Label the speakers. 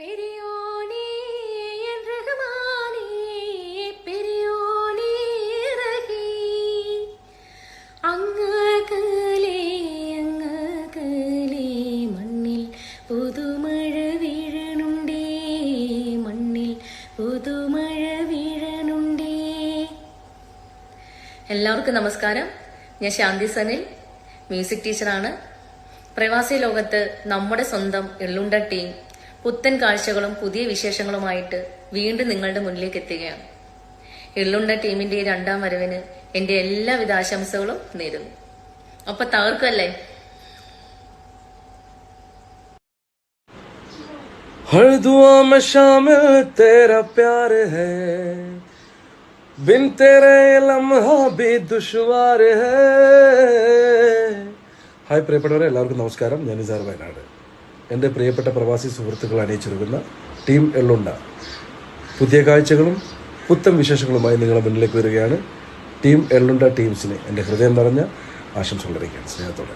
Speaker 1: பெரியோனே என் ரகுமானே பெரியோனே ரகி അങ്ങകലെ അങ്ങകലെ മണ്ണിൽ പുതുമഴ വീഴണുണ്ടേ മണ്ണിൽ പുതുമഴ വീഴണുണ്ടേ എല്ലാവർക്കും നമസ്കാരം ഞാൻ ശാന്തി സനിൽ മ്യൂസിക് ടീച്ചറാണ് പ്രവാസി ലോകത്ത് നമ്മുടെ സ്വന്തം എള്ളുണ്ട ടീം പുത്തൻ കാഴ്ചകളും പുതിയ വിശേഷങ്ങളുമായിട്ട് വീണ്ടും നിങ്ങളുടെ മുന്നിലേക്ക് എത്തുകയാണ് എള്ളുണ്ട ടീമിന്റെ ഈ രണ്ടാം വരവിന് എന്റെ എല്ലാവിധ ആശംസകളും നേരുന്നു അപ്പൊ തകർക്കല്ലേ
Speaker 2: हर दुआ में शामिल तेरा प्यार है बिन तेरे ये लम्हा भी दुश्वार है ഹായ് പ്രിയപ്പെട്ടവരെ എല്ലാവർക്കും നമസ്കാരം ഞാൻ നിസാർ വയനാട് എന്റെ പ്രിയപ്പെട്ട പ്രവാസി സുഹൃത്തുക്കൾ അണിയിച്ചൊരുക്കുന്ന ടീം എള്ളുണ്ട. പുതിയ കാഴ്ചകളും പുത്തൻ വിശേഷങ്ങളുമായി നിങ്ങളുടെ മുന്നിലേക്ക് വരികയാണ്. ടീം എള്ളുണ്ട ടീംസിന് എന്റെ ഹൃദയം നിറഞ്ഞ ആശംസകൾ അറിയിക്കുകയാണ്. സ്നേഹത്തോടെ.